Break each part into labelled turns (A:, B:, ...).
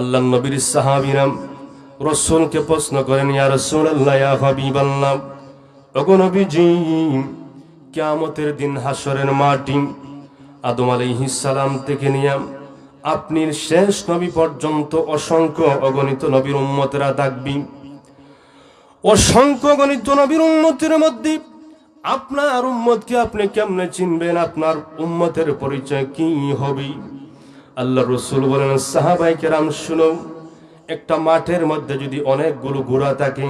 A: আল্লাহ নবীর সাহাবিরাম রসুলকে প্রশ্ন করেন, ইয়া রাসূলুল্লাহ, ইয়া হাবিবাল্লাহ, ওগো নবীজি দিন হাসরের মাটি আদম আলাইহিস সালাম থেকে নিয়ে আপনি শেষ নবী পর্যন্ত অসংখ্য অগণিত নবীর উম্মতেরা থাকবি। অসংখ্য গণিত নবীর উম্মতের মধ্যে আপনার উম্মতকে আপনি কেমনে চিনবেন? আপনার উম্মতের পরিচয় কি হবে? আল্লাহ রসুল বলেন, সাহাবাই কেরাম শুনো একটা মাঠের মধ্যে যদি অনেকগুলো গুড়া থাকে,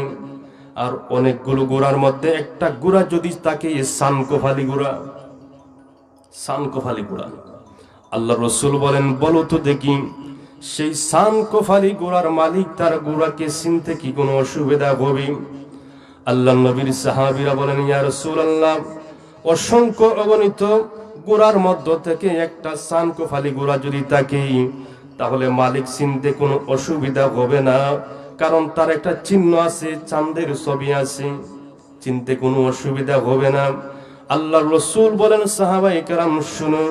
A: আর অনেকগুলো গুড়ার মধ্যে একটা গুড়া যদি থাকে সানকোফালি গুড়া সানকোফালি গুড়া। আল্লাহ রসুল বলেন, বলো তো দেখি, সেই সানকোফালি গুড়ার মালিক তার গুড়াকে চিনতে কি কোনো অসুবিধা হবে? আল্লাহ নবীর সাহাবিরা বলেন, ইয়া রসুল আল্লাহ অসংখ্য অগণিত গোড়ার মধ্য থেকে একটা সানকোফালি গোড়া যদি থাকে, তাহলে মালিক চিনতে কোনো অসুবিধা হবে না, কারণ তার একটা চিহ্ন আছে, চাঁদের ছবি আছে। চিনতে কোনো অসুবিধা হবে না। আল্লাহ রসুল বলেন সাহাবাই কারাম, শুনো,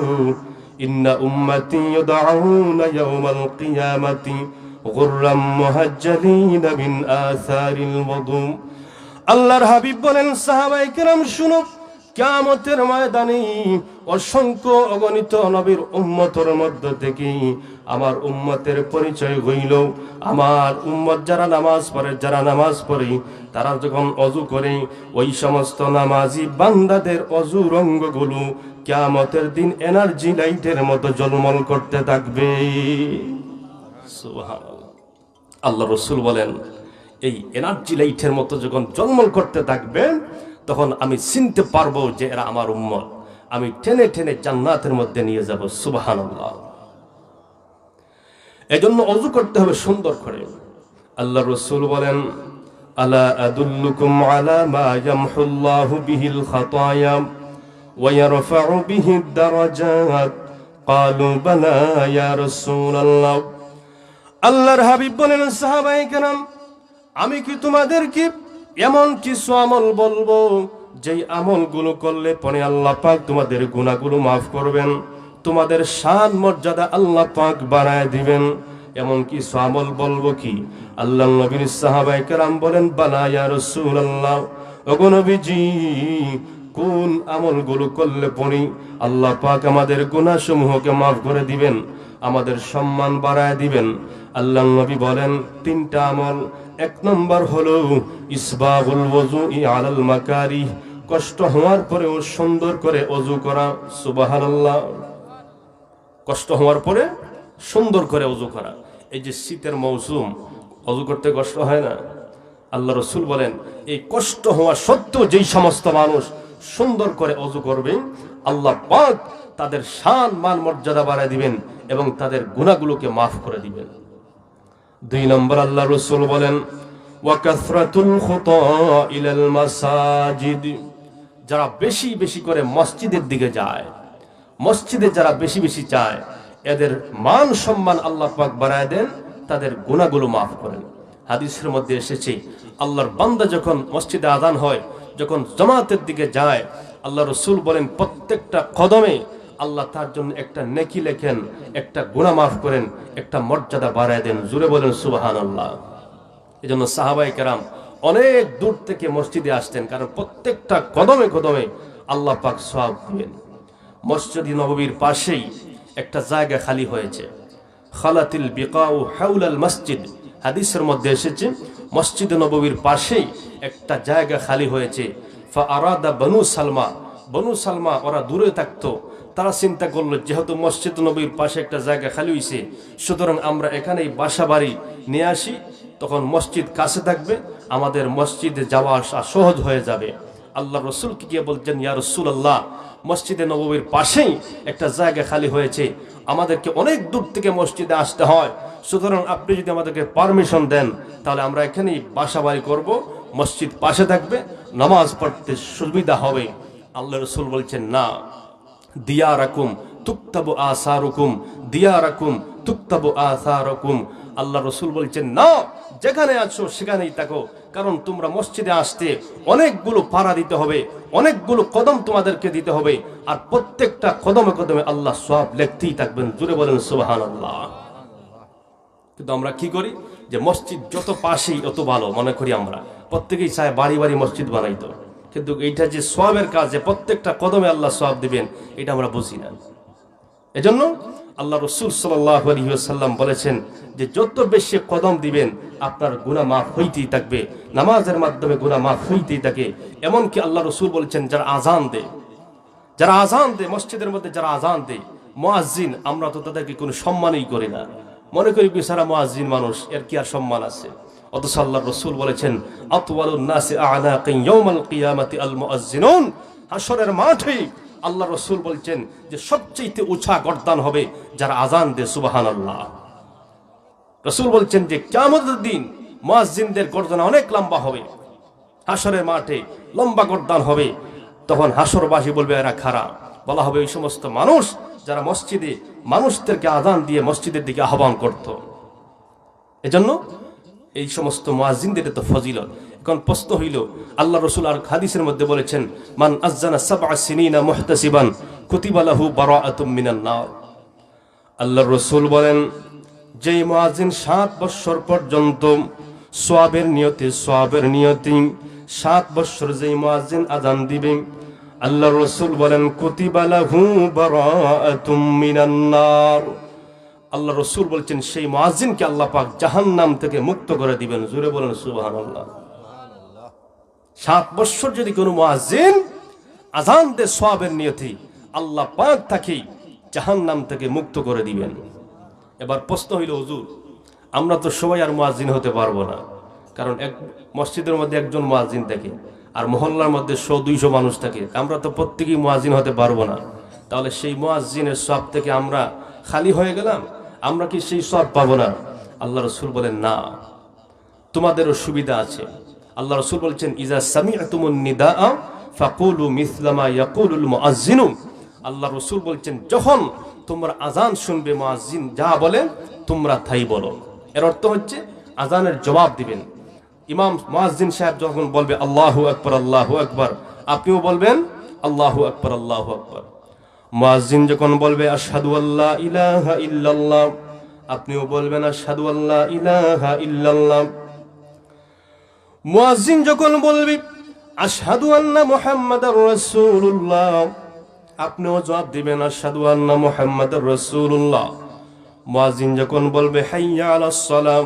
A: ইন্না উম্মতি ইউদআউনা ইয়াউমাল কিয়ামাতি গুররাম মুহাজ্জালিনা মিন আসারিল ওযু আল্লাহর হাবিব বলেন সাহাবাই কারাম, শুনো কিয়ামতের ময়দানে অসংখ্য অগণিত নবীর উম্মতের মধ্য থেকে আমার উম্মতের পরিচয় হইল। আমার উম্মত যারা নামাজ পড়ে, যারা নামাজ পড়ে, তারা যখন অজু করে, ওই সমস্ত নামাজি বান্দাদের অজু রঙ্গগুলো কিয়ামতের দিন এনার্জি লাইটের মতো জলমল করতে থাকবে। আল্লাহ রসুল বলেন, এই এনার্জি লাইটের মতো যখন জন্মল করতে থাকবে তখন আমি চিনতে পারব যে এরা আমার উম্মত। আমি টেনে টেনে জান্নাতের মধ্যে নিয়ে যাব সুবাহান এজন্য অজু করতে হবে সুন্দর করে। আল্লাহ রসুল বলেন আদুল্লুকুম ওয়া আল্লাহর হাবিব আমি কি তোমাদের কি এমন কিছু আমল বলব, যেই আমলগুলো করলে পরে আল্লাহ পাক তোমাদের গুণাগুলো মাফ করবেন, তোমাদের শান মর্যাদা আল্লাহ পাক বাড়ায় দিবেন। এমন কিছু আমল বলব কি? আল্লাহ নবীর সাহাবাই কেরাম বলেন, বালা ইয়া রাসূলুল্লাহ, ওগো নবীজি, কোন আমলগুলো করলে পড়ি আল্লাহ পাক আমাদের গুনাহসমূহকে মাফ করে দিবেন, আমাদের সম্মান বাড়ায় দিবেন? আল্লাহ নবী বলেন, তিনটা আমল এক নম্বর হলো ইসবাগুল ওযু আলাল মাকারি। কষ্ট হওয়ার পরেও সুন্দর করে অজু করা, সুবহানাল্লাহ। কষ্ট হওয়ার পরে সুন্দর করে অজু করা। এই যে শীতের মৌসুম অজু করতে কষ্ট হয় না? আল্লাহ রসুল বলেন, এই কষ্ট হওয়া সত্ত্বেও যেই সমস্ত মানুষ সুন্দর করে অজু করবে, আল্লাহ পাক তাদের শান, মান, মর্যাদা বাড়ায় দিবেন এবং তাদের গুণাগুলোকে মাফ করে দিবেন। দুই নম্বর আল্লাহ রসুল বলেন মাসাজিদ। যারা বেশি বেশি করে মসজিদের দিকে যায়, মসজিদে যারা বেশি বেশি চায়, এদের মান সম্মান আল্লাহ পাক বাড়ায় দেন, তাদের গুণাগুলো মাফ করেন। হাদিসের মধ্যে এসেছে, আল্লাহর বান্দা যখন মসজিদে আদান হয়, যখন জমাতের দিকে যায়, আল্লাহ রসুল বলেন, প্রত্যেকটা কদমে আল্লাহ তার জন্য একটা নেকি লেখেন, একটা গুণা মাফ করেন, একটা মর্যাদা বাড়ায় দেন। জুড়ে বলেন সুবাহান আল্লাহ এই জন্য সাহাবাই কেরাম অনেক দূর থেকে মসজিদে আসতেন, কারণ প্রত্যেকটা কদমে কদমে আল্লাহ পাক সব দিবেন। মসজিদ নববীর পাশেই একটা জায়গা খালি হয়েছে। খালাতিল বিকাউ হাউলাল মসজিদ, হাদিসের মধ্যে এসেছে মসজিদ নববীর পাশেই একটা জায়গা খালি হয়েছে। ফা আরাদা বনু সালমা বনু সালমা ওরা দূরে থাকতো তারা চিন্তা করল, যেহেতু মসজিদ নবীর পাশে একটা জায়গা খালি হয়েছে সুতরাং আমরা এখানেই বাসা বাড়ি নিয়ে আসি, তখন মসজিদ কাছে থাকবে, আমাদের মসজিদে যাওয়া আসা সহজ হয়ে যাবে। আল্লাহ রসুল কি গিয়ে বলছেন, ইয়া রসুল আল্লাহ মসজিদে নবীর পাশেই একটা জায়গা খালি হয়েছে, আমাদেরকে অনেক দূর থেকে মসজিদে আসতে হয়, সুতরাং আপনি যদি আমাদেরকে পারমিশন দেন, তাহলে আমরা এখানেই বাসা বাড়ি করব, মসজিদ পাশে থাকবে, নামাজ পড়তে সুবিধা হবে। আল্লাহ রসুল বলছেন, না। দিয়া রাকুম তুক্তাবু আসারুকুম দিয়া রাকুম তুক্তাবু আসারুকুম। আল্লাহ রসুল বলছেন না যেখানে আছো সেখানেই থাকো, কারণ তোমরা মসজিদে আসতে অনেকগুলো পাড়া দিতে হবে, অনেকগুলো কদম তোমাদেরকে দিতে হবে, আর প্রত্যেকটা কদমে কদমে আল্লাহ সব লেখতেই থাকবেন। জুড়ে বলেন সুবাহান আল্লাহ কিন্তু আমরা কি করি? যে মসজিদ যত পাশেই অত ভালো, মনে করি আমরা। প্রত্যেকেই চায় বাড়ি বাড়ি মসজিদ বানাইতো। কিন্তু এইটা যে সবের কাজ, যে প্রত্যেকটা কদমে আল্লাহ সব দিবেন, এটা আমরা বুঝি না। এজন্য আল্লাহ রসুল সাল্লাম বলেছেন যে, যত বেশি কদম দিবেন, আপনার গুণা মাফ হইতেই থাকবে, নামাজের মাধ্যমে গুণা মাফ হইতেই থাকে। এমনকি আল্লাহ রসুল বলেছেন, যারা আজান দেয়, যারা আজান দেয়, মসজিদের মধ্যে যারা আজান দেয় মোয়াজিন আমরা তো তাদেরকে কোনো সম্মানই করি না। মনে করি, বেচারা মোয়াজিন মানুষ, এর কি আর সম্মান আছে? অথচ আল্লাহ রসুল বলেছেন হাসরের মাঠে আল্লাহ রসুল বলছেন যে সবচেয়ে উঁচা গর্দান হবে যারা আজান দেয় সুবহানাল্লাহ। রসুল বলছেন যে কিয়ামতের দিন মুয়াজ্জিনদের গর্দনা অনেক লম্বা হবে। হাসরের মাঠে লম্বা গর্দান হবে। তখন হাসরবাসী বলবে, এরা খারাপ বলা হবে, ওই সমস্ত মানুষ যারা মসজিদে মানুষদেরকে আদান দিয়ে মসজিদের দিকে আহ্বান করত। এজন্য এই সমস্ত মুয়াজ্জিনদের তো ফজিলত। এখন প্রশ্ন হইল, আল্লাহ রসুল আর হাদিসের মধ্যে বলেছেন, মান আজানা সাবআ সিনিনা মুহতাসিবান, কুতিবা লাহু বারাআতুম মিনান নার। আল্লাহ রসুল বলেন, যেই মুয়াজ্জিন সাত বৎসর পর্যন্ত সোয়াবের নিয়তে সোয়াবের নিয়তি সাত বৎসর যেই মুয়াজ্জিন আজান দিবে আল্লাহ রসুল বলেন কুতিবালাহু বারাআতুম মিনান নার। আল্লাহ রসুল বলছেন, সেই মহাজিনকে আল্লাহ পাক জাহান নাম থেকে মুক্ত করে দিবেন। জুড়ে বলেন, সুবহানাল্লাহ। সাত বৎসর যদি কোনো মুয়াজ্জিন আজান দে সোয়াবের নিয়তি, আল্লাহ পাক তাকে জাহান্নাম থেকে মুক্ত করে দিবেন। এবার প্রশ্ন হইল, হুজুর, আমরা তো সবাই আর মুয়াজ্জিন হতে পারব না। কারণ এক মসজিদের মধ্যে একজন মুয়াজ্জিন থাকে, আর মহল্লার মধ্যে শো, দুইশো মানুষ থাকে। আমরা তো প্রত্যেকেই মুয়াজ্জিন হতে পারব না। তাহলে সেই মুয়াজ্জিনের সব থেকে আমরা খালি হয়ে গেলাম? আমরা কি সেই সব পাবো না? আল্লাহ রসুল বলেন, না, তোমাদেরও সুবিধা আছে। আল্লাহ রসুল বলছেন ইজা সামিআতুমুন নিদা ফাকুলু মিসলামা ইয়াকুলুল মুআজ্জিনু। আল্লাহ রসুল বলছেন, যখন তোমরা আজান শুনবে, মুআজ্জিন যা বলেন তোমরা তাই বলো। এর অর্থ হচ্ছে আজানের জবাব দিবেন। ইমাম মুআজ্জিন সাহেব যখন বলবে, আল্লাহু আকবার আল্লাহু আকবার, আপনিও বলবেন, আল্লাহু আকবার আল্লাহু আকবার। মুয়াজ্জিন যখন বলবে, আশহাদু আল্লা ইলাহা ইল্লাল্লাহ, আপনিও বলবেন, আশহাদু আল্লা ইলাহা ইল্লাল্লাহ। মুয়াজ্জিন যখন বলবে, আশহাদু আন্না মুহাম্মাদার রাসূলুল্লাহ, আপনিও জবাব দিবেন, আশহাদু আন্না মুহাম্মাদার রাসূলুল্লাহ। মুয়াজ্জিন যখন বলবে, হাইয়া আলাস সালাম,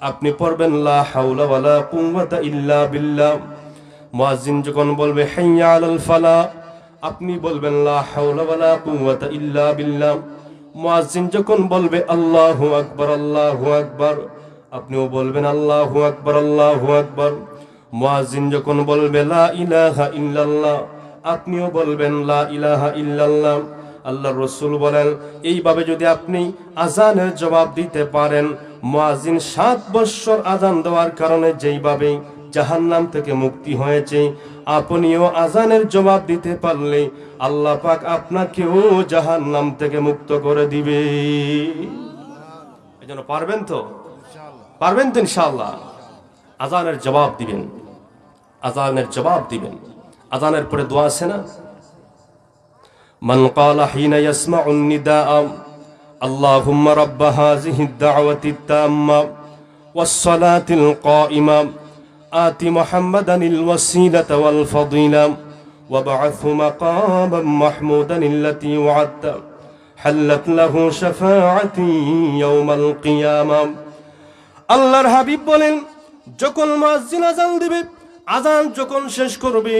A: আপনি পড়বেন, লা হাওলা ওয়ালা কুওয়াতা ইল্লা বিল্লাহ। মুয়াজ্জিন যখন বলবে, হাইয়া আলাল ফালা আপনি বলবেন, লা যখন বলবে, আল্লাহু আকবার আল্লাহু আকবার, আপনিও বলবেন, আল্লাহু আকবার আল্লাহু আকবার। মুয়াজ্জিন যখন বলবে, লা ইলাহা ইল্লাল্লাহ, আপনিও বলবেন, লা ইলাহা ইল্লাল্লাহ। আল্লাহ রসুল বলেন, এইভাবে যদি আপনি আজানের জবাব দিতে পারেন, মুয়াজ্জিন সাত বৎসর আজান দেওয়ার কারণে যেইভাবে জাহান্নাম থেকে মুক্তি হয়েছে আপনিও আজানের জবাব দিতে পারলে আল্লাহ পাক আপনাকেও জাহান্নাম থেকে মুক্ত করে দিবে এই জন্য পারবেন তো পারবেন তো ইনশাআল্লাহ আজানের জবাব দিবেন আজানের জবাব দিবেন আজানের পরে দোয়া আছে না من قال حين يسمع النداء اللهم رب هذه الدعوة التامة والصلاة القائمة آت محمدا الوسيلة والفضيلة وابعثه مقاما محمودا التي وعدت حلت له شفاعتي يوم القيامة আল্লাহর হাবিব বলেন যখন মুয়াজ্জিন আজান দিবে আজান যখন শেষ করবে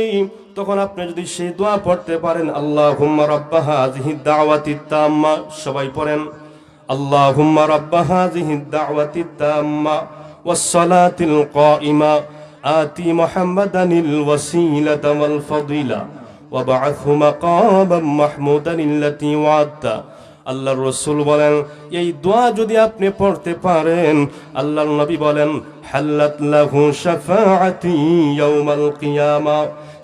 A: তখন আপনি যদি সেই দোয়া পড়তে পারেন আল্লাহুম্মা রাব্বা হাযিহি দাওয়াতি তাম্মা সবাই পড়েন আল্লাহুম্মা রাব্বা হাযিহি দাওয়াতি তাম্মা والصلاة القائمة آتي محمدا الوسيلة والفضيلة وابعثه مقاما محمودا التي وعدته আল্লাহর রসুল বলেন এই দোয়া যদি আপনি পড়তে পারেন আল্লাহর নবী বলেন হাল্লাত লাহু শাফাআতি ইয়াউমাল কিয়ামা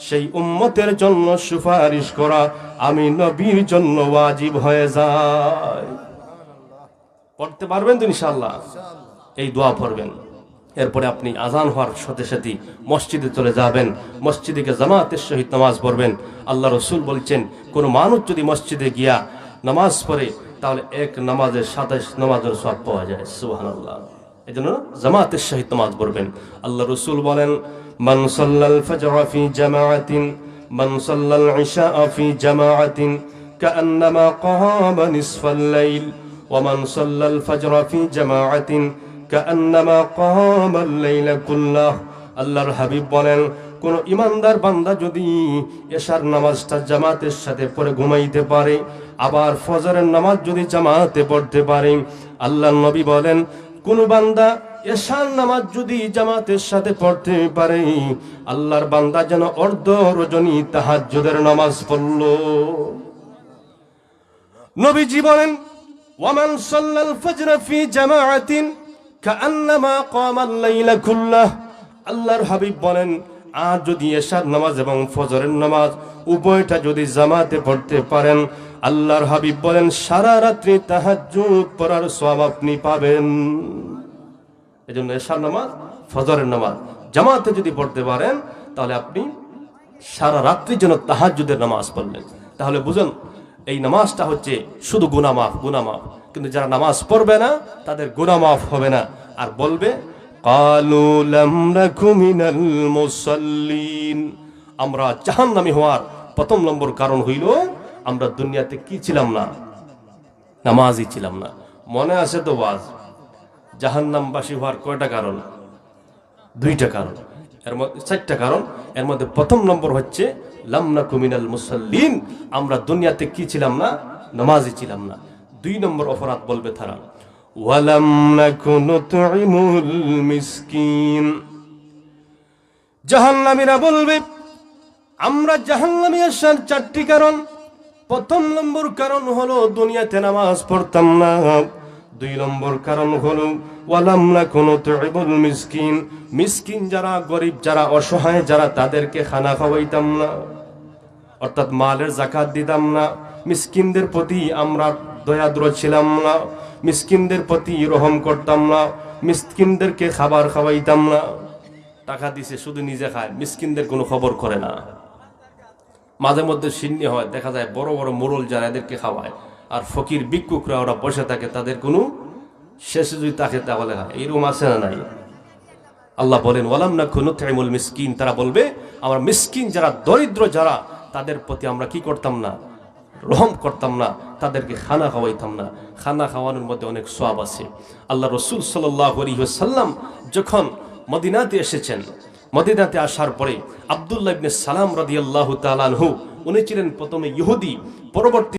A: সেই উম্মতের জন্য সুপারিশ করা আমি নবীর জন্য ওয়াজিব হয়ে যায় পড়তে পারবেন তো ইনশাআল্লাহ এই দোয়া পড়বেন এরপরে আপনি আজান হওয়ার সাথে সাথে মসজিদে চলে যাবেন। মসজিদে জামাতের সহিত নামাজ পড়বেন। আল্লাহ রসুল বলছেন, কোনো মানুষ যদি মসজিদে গিয়া নামাজ পড়ে, তাহলে এক নামাজের সাতাইশ নামাজের সব পাওয়া যায়। সুহান আল্লাহ এই জন্য জামাতের সহিত নামাজ পড়বেন। আল্লাহ রসুল বলেন মানসল্লাল ফি জামাআতিন মানসল্লাল ঈশা ফি জামাআতিন কান্নামা কহাবা ওয়া মানসল্লাল ফজর ফি জামাআতিন আল্লাহর হাবিব বলেন, কোন ইমানদার বান্দা যদি এশার নামাজটা জামাতের সাথে পরে ঘুমাইতে পারে, আবার ফজরের নামাজ যদি জামাতে পড়তে পারে আল্লাহ নবী বলেন, কোন বান্দা এশার নামাজ যদি জামাতের সাথে পড়তে পারে, আল্লাহর বান্দা যেন অর্ধ রজনী তাহাজ্জুদের নামাজ পড়ল। নবীজি বলেন ওয়ামান সাল্লাল ফজর ফি জামাআতিন আল্লাহর হাবিব বলেন, আর যদি এশার নামাজ এবং ফজরের নামাজ উভয়টা যদি জামাতে পড়তে পারেন, আল্লাহর হাবিব বলেন, সারা রাত্রি তাহাজ্জুদ পড়ার সওয়াব আপনি পাবেন। এজন্য এশার নামাজ, ফজরের নামাজ জামাতে যদি পড়তে পারেন, তাহলে আপনি সারা রাত্রির জন্য তাহাজ্জুদের নামাজ পড়লেন। তাহলে বুঝুন, এই নামাজটা হচ্ছে শুধু গুনামাফ গুনামাফ কিন্তু যারা নামাজ পড়বে না, তাদের গোনা মাফ হবে না। আর বলবে আমরা জাহান্নামি হওয়ার প্রথম নম্বর কারণ হইল, আমরা দুনিয়াতে কি ছিলাম না? নামাজই ছিলাম না। মনে আছে তো ওয়াজ? জাহান্নামবাসী হওয়ার কয়টা কারণ? দুইটা কারণ। এর মধ্যে চারটা কারণ। এর মধ্যে প্রথম নম্বর হচ্ছে লামনা কুমিনাল মুসল্লিন। আমরা দুনিয়াতে কি ছিলাম না? নামাজই ছিলাম না। দুই নম্বর অপরাধ বলবে তারা জাহান্নামীরা বলবে, আমরা জাহান্নামী আসার চারটি কারণ। প্রথম নম্বর কারণ হলো দুনিয়াতে নামাজ পড়তাম না। দুই নম্বর কারণ হলো কোনো মিসকিন যারা, গরিব যারা, অসহায় যারা, তাদেরকে খানা খাওয়াইতাম না। অর্থাৎ মালের জাকাত দিতাম না। মিসকিনদের প্রতি আমরা দয়াদ্র ছিলাম না। মিসকিনদের প্রতি রহম করতাম না। মিসকিনদেরকে খাবার খাওয়াইতাম না। টাকা দিছে, শুধু নিজে খায়। মিসকিনদের কোনো খবর করে না। মাঝে মধ্যে সিন্নি হয়, দেখা যায় বড় বড় মোরল যারা এদেরকে খাওয়ায়। আর ফকির ভিক্ষুকরা ওরা বসে থাকে, তাদের কোনো শেষে যদি তাকে তাহলে হয়। এরকম আছে না নাই? আল্লাহ বলেন, ওয়ালাম না খুনু মিসকিন। তারা বলবে, আমরা মিসকিন যারা, দরিদ্র যারা, তাদের প্রতি আমরা কি করতাম না? রহম করতাম না, তাদেরকে খানা খাওয়াইতাম না। খানা খাওয়ানোর মধ্যে অনেক সব আছে। আল্লাহ রসুল সাল্লাম যখন মদিনাতে এসেছেন, মদিনাতে আসার পরে আবদুল্লাহ সালাম রাদিয়াল্লাহু তাআলা আনহু, উনি ছিলেন প্রথমে ইহুদি, পরবর্তী